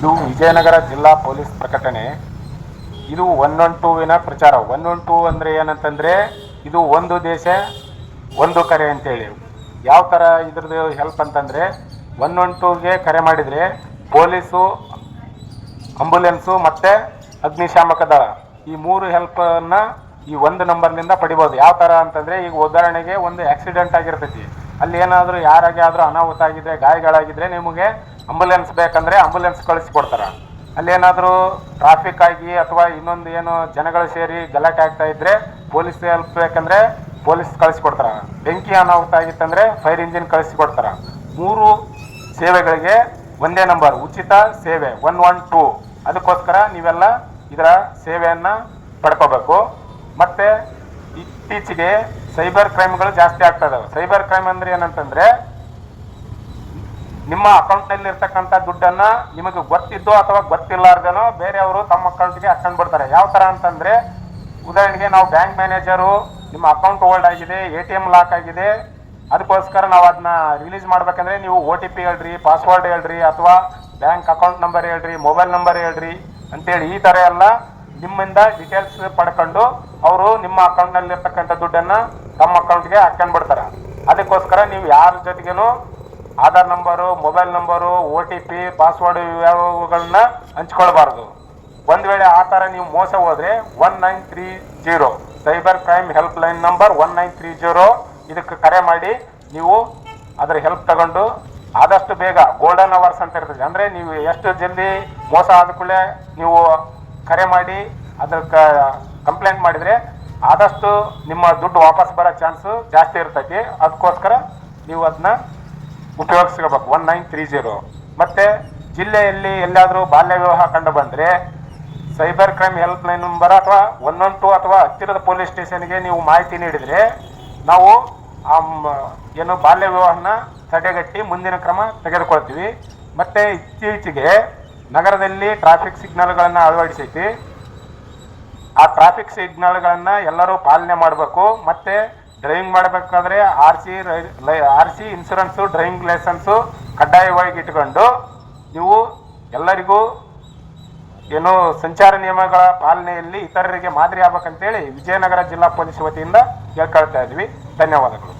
ಇದು ವಿಜಯನಗರ ಜಿಲ್ಲಾ ಪೊಲೀಸ್ ಪ್ರಕಟಣೆ. ಇದು ಒನ್ ಒನ್ ಟೂವಿನ ಪ್ರಚಾರ. ಒನ್ ಒನ್ ಟೂ ಅಂದರೆ ಏನಂತಂದರೆ, ಇದು ಒಂದು ದೇಶ, ಒಂದು ಕರೆ ಅಂತೇಳಿ. ಯಾವ ಥರ ಇದ್ರದ್ದು ಹೆಲ್ಪ್ ಅಂತಂದರೆ ಒನ್ ಒನ್ ಟೂಗೆ ಕರೆ ಮಾಡಿದರೆ ಪೊಲೀಸು ಅಂಬುಲೆನ್ಸು ಮತ್ತು ಅಗ್ನಿಶಾಮಕ ದಳ ಈ ಮೂರು ಹೆಲ್ಪನ್ನು ಈ ಒಂದು ನಂಬರ್ನಿಂದ ಪಡಿಬೋದು. ಯಾವ ಥರ ಅಂತಂದರೆ, ಈಗ ಉದಾಹರಣೆಗೆ ಒಂದು ಆಕ್ಸಿಡೆಂಟ್ ಆಗಿರ್ತೈತಿ. ಅಲ್ಲಿ ಏನಾದರೂ ಯಾರಾಗೆ ಆದರೂ ಅನಾಹುತ ಆಗಿದ್ರೆ, ಗಾಯಗಳಾಗಿದ್ರೆ ನಿಮಗೆ ಅಂಬುಲೆನ್ಸ್ ಬೇಕಂದರೆ ಅಂಬುಲೆನ್ಸ್ ಕಳಿಸ್ಕೊಡ್ತಾರೆ ಅಲ್ಲೇನಾದರೂ ಟ್ರಾಫಿಕ್ ಆಗಿ ಅಥವಾ ಇನ್ನೊಂದು ಏನು ಜನಗಳು ಸೇರಿ ಗಲಾಟೆ ಆಗ್ತಾ ಇದ್ರೆ ಪೊಲೀಸ್ ಹೆಲ್ಪ್ ಬೇಕಂದ್ರೆ ಪೊಲೀಸ್ ಕಳಿಸ್ಕೊಡ್ತಾರೆ ಬೆಂಕಿ ಅನಾಹುತ ಆಗಿತ್ತಂದ್ರೆ ಫೈರ್ ಇಂಜಿನ್ ಕಳಿಸ್ಕೊಡ್ತಾರೆ ಮೂರು ಸೇವೆಗಳಿಗೆ ಒಂದೇ ನಂಬರ್ ಉಚಿತ ಸೇವೆ ಒನ್ ಒನ್ ಟೂ ಅದಕ್ಕೋಸ್ಕರ ನೀವೆಲ್ಲ ಇದರ ಸೇವೆಯನ್ನು ಪಡ್ಕೋಬೇಕು. ಮತ್ತು ಇತ್ತೀಚೆಗೆ ಸೈಬರ್ ಕ್ರೈಮ್ಗಳು ಜಾಸ್ತಿ ಆಗ್ತಾ ಇದಾವೆ. ಸೈಬರ್ ಕ್ರೈಮ್ ಅಂದ್ರೆ ಏನಂತಂದ್ರೆ ನಿಮ್ಮ ಅಕೌಂಟ್ನಲ್ಲಿ ಇರ್ತಕ್ಕಂಥ ದುಡ್ಡನ್ನ ನಿಮಗೆ ಗೊತ್ತಿದ್ದೋ ಅಥವಾ ಗೊತ್ತಿಲ್ಲಾರ್ದನೋ ಬೇರೆಯವರು ತಮ್ಮ ಅಕೌಂಟ್ಗೆ ಹಾಕೊಂಡ್ ಬಿಡ್ತಾರೆ ಯಾವ ತರ ಅಂತಂದ್ರೆ, ಉದಾಹರಣೆಗೆ ನಾವು ಬ್ಯಾಂಕ್ ಮ್ಯಾನೇಜರು ನಿಮ್ಮ ಅಕೌಂಟ್ ಹೋಲ್ಡ್ ಆಗಿದೆ ಎ ಟಿ ಎಂ ಲಾಕ್ ಆಗಿದೆ, ಅದಕ್ಕೋಸ್ಕರ ನಾವು ಅದನ್ನ ರಿಲೀಸ್ ಮಾಡ್ಬೇಕಂದ್ರೆ ನೀವು ಓ ಟಿ ಪಿ ಹೇಳ್ರಿ ಪಾಸ್ವರ್ಡ್ ಹೇಳ್ರಿ, ಅಥವಾ ಬ್ಯಾಂಕ್ ಅಕೌಂಟ್ ನಂಬರ್ ಹೇಳ್ರಿ ಮೊಬೈಲ್ ನಂಬರ್ ಹೇಳ್ರಿ ಅಂತೇಳಿ ಈ ಥರ ಎಲ್ಲ ನಿಮ್ಮಿಂದ ಡೀಟೇಲ್ಸ್ ಪಡ್ಕೊಂಡು ಅವರು ನಿಮ್ಮ ಅಕೌಂಟ್ನಲ್ಲಿ ಇರ್ತಕ್ಕಂಥ ದುಡ್ಡನ್ನ ತಮ್ಮ ಅಕೌಂಟ್ಗೆ ಹಾಕೊಂಡ್ಬಿಡ್ತಾರೆ ಅದಕ್ಕೋಸ್ಕರ ನೀವು ಯಾರ ಜೊತೆಗೇನು Aadhaar number, mobile number O T P, password ಇವುಗಳನ್ನ ಹಂಚ್ಕೊಳ್ಬಾರ್ದು. ಒಂದು ವೇಳೆ ಆ ಥರ ನೀವು ಮೋಸ ಹೋದರೆ one nine three zero, cyber crime help line number one nine three zero, ಇದಕ್ಕೆ ಕರೆ ಮಾಡಿ ನೀವು ಅದರ ಹೆಲ್ಪ್ ತಗೊಂಡು ಆದಷ್ಟು ಬೇಗ ಗೋಲ್ಡನ್ ಅವರ್ಸ್ ಅಂತ ಇರ್ತದೆ. ಅಂದರೆ ನೀವು ಎಷ್ಟು ಜಲ್ದಿ ಮೋಸ ಆದ ಕೂಡಲೇ ನೀವು ಕರೆ ಮಾಡಿ ಅದಕ್ಕೆ ಕಂಪ್ಲೇಂಟ್ ಮಾಡಿದರೆ ಆದಷ್ಟು ನಿಮ್ಮ ದುಡ್ಡು ವಾಪಸ್ ಬರೋ ಚಾನ್ಸು ಜಾಸ್ತಿ ಇರ್ತೈತಿ. ಅದಕ್ಕೋಸ್ಕರ ನೀವು ಅದನ್ನ ಉಪಯೋಗಿಸ್ಕೋಬೇಕು ಒನ್ ನೈನ್ ತ್ರೀ ಜೀರೋ ಮತ್ತೆ ಜಿಲ್ಲೆಯಲ್ಲಿ ಎಲ್ಲಾದರೂ ಬಾಲ್ಯ ವಿವಾಹ ಕಂಡು ಬಂದ್ರೆ cyber crime help line number ಅಥವಾ ಒನ್ ಒನ್ ಟು ಅಥವಾ ಹತ್ತಿರದ ಪೊಲೀಸ್ ಸ್ಟೇಷನ್ಗೆ ನೀವು ಮಾಹಿತಿ ನೀಡಿದರೆ ನಾವು ಆ ಏನು ಬಾಲ್ಯ ವಿವಾಹನ ತಡೆಗಟ್ಟಿ ಮುಂದಿನ ಕ್ರಮ ತೆಗೆದುಕೊಳ್ತೀವಿ. ಮತ್ತೆ ಇತ್ತೀಚೆಗೆ ನಗರದಲ್ಲಿ ಟ್ರಾಫಿಕ್ ಸಿಗ್ನಲ್ಗಳನ್ನು ಅಳವಡಿಸೈತಿ. ಆ ಟ್ರಾಫಿಕ್ ಸಿಗ್ನಲ್ಗಳನ್ನು ಎಲ್ಲರೂ ಪಾಲನೆ ಮಾಡಬೇಕು. ಮತ್ತೆ ಡ್ರೈವಿಂಗ್ ಮಾಡಬೇಕಾದ್ರೆ R C R C insurance driving licence ಕಡ್ಡಾಯವಾಗಿ ಇಟ್ಕೊಂಡು ನೀವು ಎಲ್ಲರಿಗೂ ಏನು ಸಂಚಾರ ನಿಯಮಗಳ ಪಾಲನೆಯಲ್ಲಿ ಇತರರಿಗೆ ಮಾದರಿ ಆಗ್ಬೇಕಂತೇಳಿ ವಿಜಯನಗರ ಜಿಲ್ಲಾ ಪೊಲೀಸ್ ವತಿಯಿಂದ ಕೇಳ್ಕೊಳ್ತಾ ಇದ್ವಿ. ಧನ್ಯವಾದಗಳು.